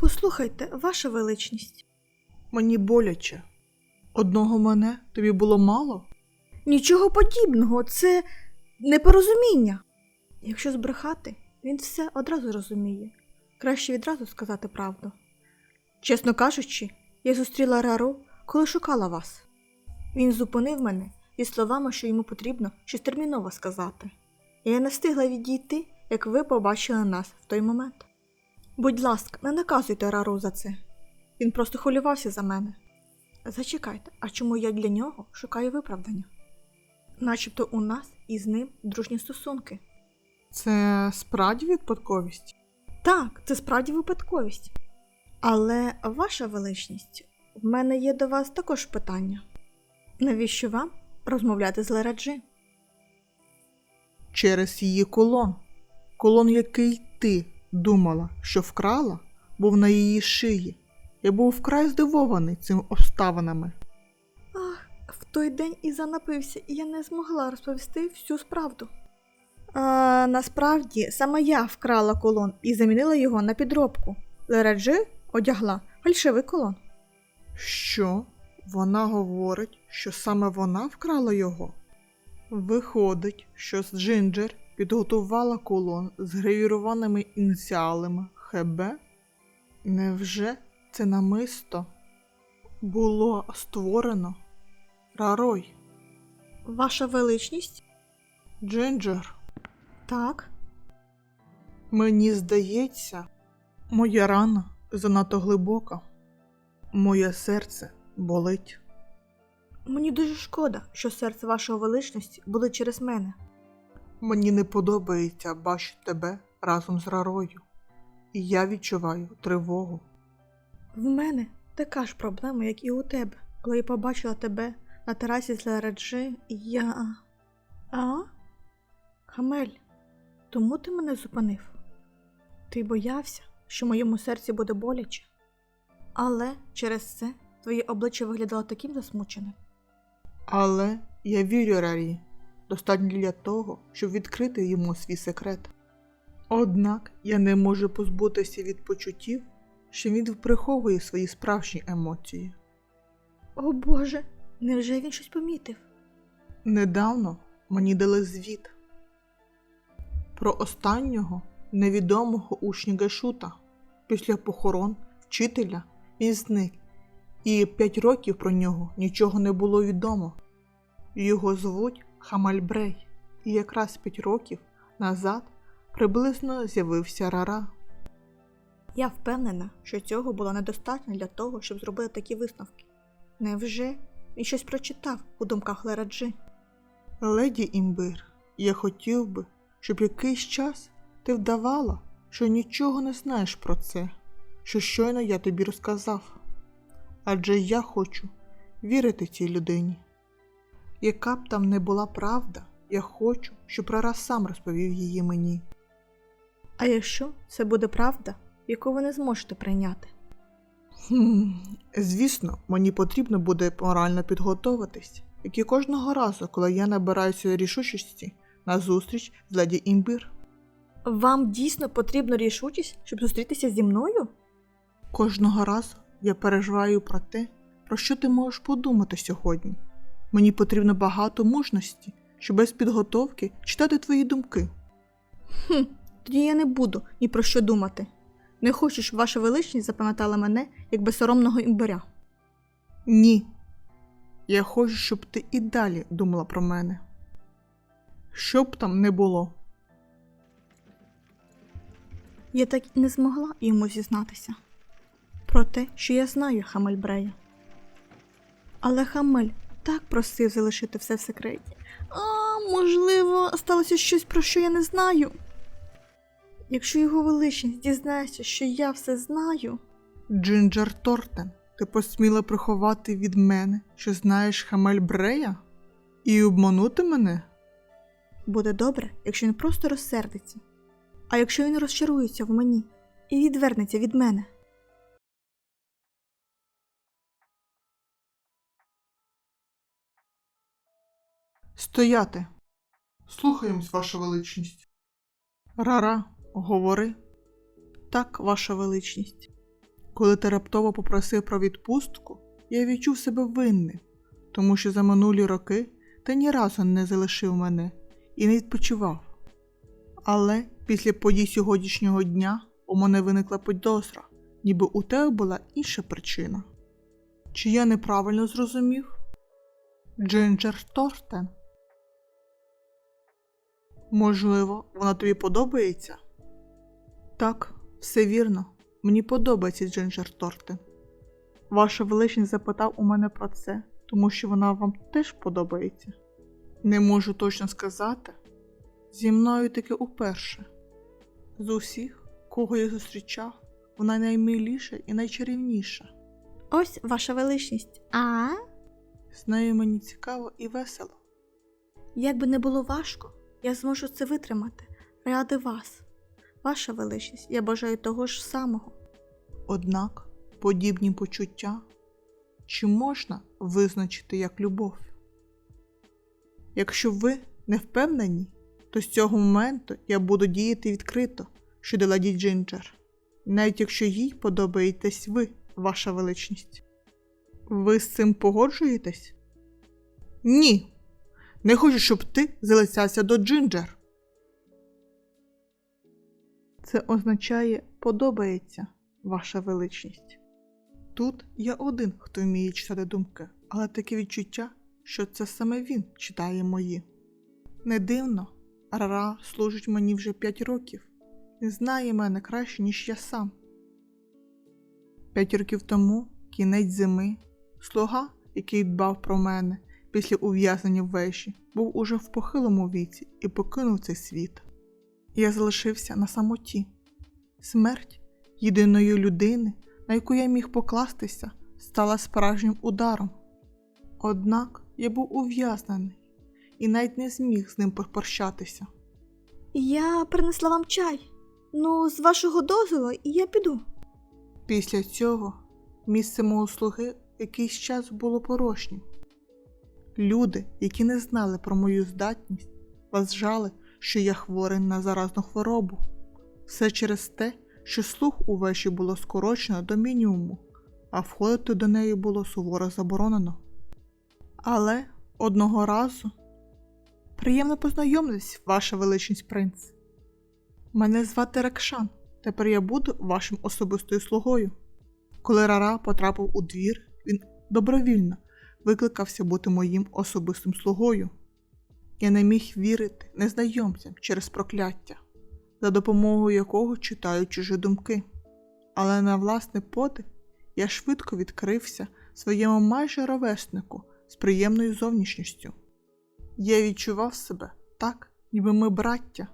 Послухайте, ваша величність. Мені боляче. Одного мене тобі було мало? Нічого подібного, це непорозуміння. Якщо збрехати, він все одразу розуміє. Краще відразу сказати правду. Чесно кажучи, я зустріла Рару, коли шукала вас. Він зупинив мене зі словами, що йому потрібно щось терміново сказати. І я не встигла відійти, як ви побачили нас в той момент. Будь ласка, не наказуйте Рару за це. Він просто хвилювався за мене. Зачекайте, а чому я для нього шукаю виправдання? Начебто у нас із ним дружні стосунки. Це справді випадковість? Так, це справді випадковість. Але, ваша величність, в мене є до вас також питання. Навіщо вам розмовляти з Лераджи? Через її колон. Колон, який ти думала, що вкрала, був на її шиї. Я був вкрай здивований цими обставинами. Ах, в той день Іза напився, і я не змогла розповісти всю справду. А, насправді, саме я вкрала колон і замінила його на підробку. Лераджи одягла фальшивий колон. Що? Вона говорить, що саме вона вкрала його? Виходить, що з Джинджер підготувала колон з гравірованими ініціалами ХБ? Невже це намисто було створено Рарой? Ваша величність? Джинджер, Так. мені здається, моя рана занадто глибока. Моє серце болить. Мені дуже шкода, що серце вашої величності буде через мене. Мені не подобається бачити тебе разом з Рарою. І я відчуваю тривогу. В мене така ж проблема, як і у тебе. Коли я побачила тебе на терасі з Лераджи, я. А? Хамель, тому ти мене зупинив. Ти боявся, що моєму серці буде боляче. Але через це твоє обличчя виглядало таким засмученим. Але я вірю Рарі, достатньо для того, щоб відкрити йому свій секрет. Однак я не можу позбутися від почуттів, що він приховує свої справжні емоції. О Боже, невже він щось помітив? Недавно мені дали звіт про останнього невідомого учня Гешута. Після похорон вчителя він зник, і п'ять років про нього нічого не було відомо. Його звуть Хамальбрей, і якраз п'ять років назад приблизно з'явився Рара. Я впевнена, що цього було недостатньо для того, щоб зробити такі висновки. Невже він щось прочитав у думках Лераджи? Леді Імбир, я хотів би, щоб якийсь час ти вдавала, що нічого не знаєш про це, що щойно я тобі розказав. Адже я хочу вірити цій людині. Яка б там не була правда, я хочу, щоб Рара сам розповів її мені. А якщо це буде правда, яку ви не зможете прийняти? Хм, звісно, мені потрібно буде морально підготуватись, як і кожного разу, коли я набираюся рішучості на зустріч з леді Імбир. Вам дійсно потрібна рішучість, щоб зустрітися зі мною? Кожного разу я переживаю про те, про що ти можеш подумати сьогодні. Мені потрібно багато мужності, щоб без підготовки читати твої думки. Хм, тоді я не буду ні про що думати. Не хочу, щоб ваша величність запам'ятала мене як безсоромного імбиря. Ні. Я хочу, щоб ти і далі думала про мене. Що б там не було. Я так і не змогла йому зізнатися про те, що я знаю Хамельбрея. Але Хамель так просив залишити все в секреті. А, можливо, сталося щось, про що я не знаю. Якщо його величність дізнається, що я все знаю, Джинджер Тортен, ти посміла приховати від мене, що знаєш Хамель Брея? І обманути мене? буде добре, якщо він просто розсердиться. А якщо він розчарується в мені і відвернеться від мене. Стояти. Слухаємось, ваша величність. Рара, говори. Так, ваша величність. Коли ти раптово попросив про відпустку, я відчув себе винним, тому що за минулі роки ти ні разу не залишив мене і не відпочивав. Але після подій сьогоднішнього дня у мене виникла підозра, ніби у тебе була інша причина. Чи я неправильно зрозумів? Джинджер Торстен. Можливо, вона тобі подобається? Так, все вірно. Мені подобається Джинджер Тортен. Ваша величність запитав у мене про це, тому що вона вам теж подобається. Не можу точно сказати. Зі мною таки уперше. З усіх, кого я зустрічав, вона наймиліша і найчарівніша. Ось ваша величність. А? З нею мені цікаво і весело. Як би не було важко, я зможу це витримати ради вас. Ваша величність, я бажаю того ж самого. Однак подібні почуття чи можна визначити як любов? Якщо ви не впевнені, то з цього моменту я буду діяти відкрито щодо ладі Джинджер, навіть якщо їй подобаєтесь ви, ваша величність. Ви з цим погоджуєтесь? Ні. Не хочу, щоб ти залицявся до Джинджер. Це означає подобається, ваша величність. Тут я один, хто вміє читати думки, але таке відчуття, що це саме він читає мої. Не дивно, Рара служить мені вже 5 років і знає мене краще, ніж я сам. П'ять років тому, кінець зими, слуга, який дбав про мене після ув'язнення в вежі, був уже в похилому віці і покинув цей світ. Я залишився на самоті. Смерть єдиної людини, на яку я міг покластися, стала справжнім ударом. Однак я був ув'язнений і навіть не зміг з ним попрощатися. Я принесла вам чай. Ну, з вашого дозволу, і я піду. Після цього місце мого слуги якийсь час було порожнім. Люди, які не знали про мою здатність, вважали, що я хворий на заразну хворобу. Все через те, що слух у вежі було скорочено до мінімуму, а входити до неї було суворо заборонено. Але одного разу приємно познайомитись, ваша величність принц. Мене звати Рекшан. Тепер я буду вашим особистою слугою. Коли Рара потрапив у двір, він добровільно викликався бути моїм особистим слугою. Я не міг вірити незнайомцям через прокляття, за допомогою якого читаю чужі думки. Але на власний подив я швидко відкрився своєму майже ровеснику з приємною зовнішністю. Я відчував себе так, ніби ми браття.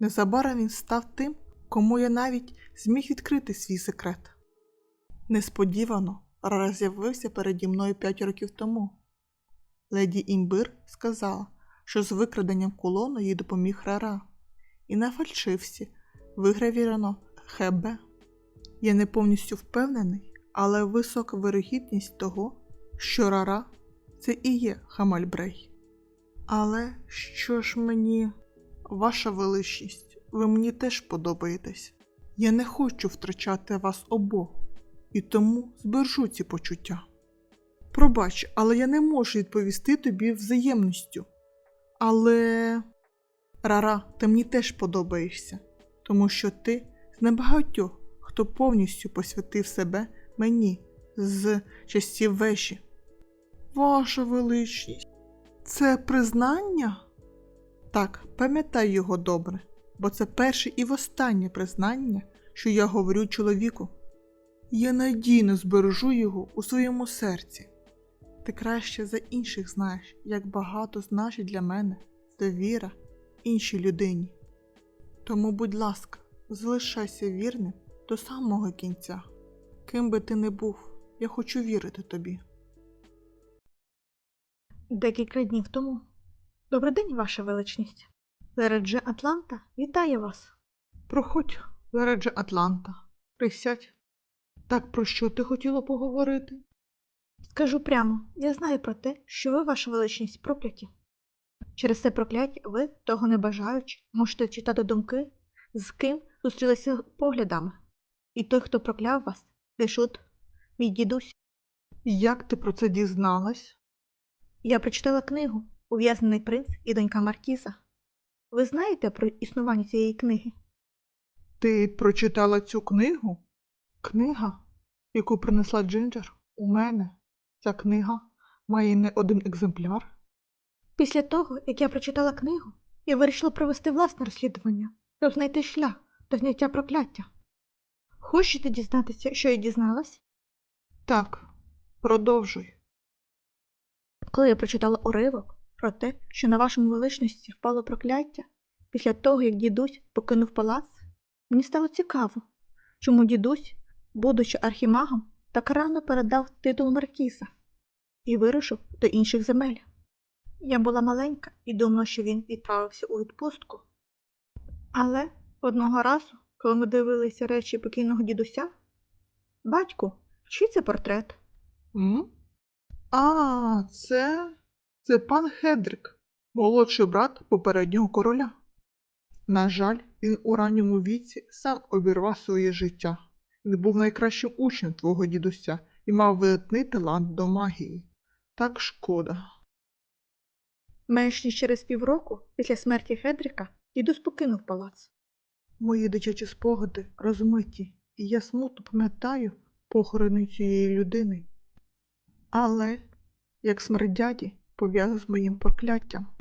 Незабаром він став тим, кому я навіть зміг відкрити свій секрет. Несподівано Рара з'явився переді мною п'ять років тому. Леді Імбир сказала, що з викраденням кулону їй допоміг Рара, і на фальшивці вигравірено ХБ. Я не повністю впевнений, але висока вирогідність того, що Рара це і є Хамальбрей. Але що ж мені, ваша величність, ви мені теж подобаєтесь. Я не хочу втрачати вас обох, і тому збережу ці почуття. Пробач, але я не можу відповісти тобі взаємністю. Але. Рара, ти мені теж подобаєшся, тому що ти з небагатьох, хто повністю посвятив себе мені з часів вежі. Ваша величність, це признання? Так, пам'ятай його добре, бо це перше і востаннє признання, що я говорю чоловіку. Я надійно збережу його у своєму серці. Ти краще за інших знаєш, як багато значить для мене довіра іншій людині. Тому, будь ласка, залишайся вірним до самого кінця. Ким би ти не був, я хочу вірити тобі. Декілька днів тому. Добрий день, ваша величність. Лередже Атланта вітає вас. Проходь, Лередже Атланта, присядь. Так про що ти хотіла поговорити? Скажу прямо, я знаю про те, що ви, ваша величність, прокляті. Через це прокляття ви, того не бажаючи, можете читати думки, з ким зустрілися поглядами. І той, хто прокляв вас, Гешут, мій дідусь. Як ти про це дізналась? Я прочитала книгу Ув'язнений принц і донька Маркіза. Ви знаєте про існування цієї книги? Ти прочитала цю книгу? Книга, яку принесла Джинджер, у мене. Ця книга має не один екземпляр. Після того, як я прочитала книгу, я вирішила провести власне розслідування, щоб знайти шлях до зняття прокляття. Хочете дізнатися, що я дізналась? Так, продовжуй. Коли я прочитала уривок про те, що на вашому величності впало прокляття, після того, як дідусь покинув палац, мені стало цікаво, чому дідусь, будучи архімагом, так рано передав титул Маркіза і вирушив до інших земель. Я була маленька і думала, що він відправився у відпустку. Але одного разу, коли ми дивилися речі покійного дідуся, батьку, чий це портрет? М? А, це. Це пан Хедрик, молодший брат попереднього короля. На жаль, він у ранньому віці сам обірвав своє життя. Він був найкращим учнем твого дідуся і мав видатний талант до магії. Так шкода. Менш ніж через півроку після смерті Федріка дідусь покинув палац. Мої дитячі спогади розмиті, і я смутно пам'ятаю похорони цієї людини. Але, як смерть дяді, пов'язано з моїм прокляттям.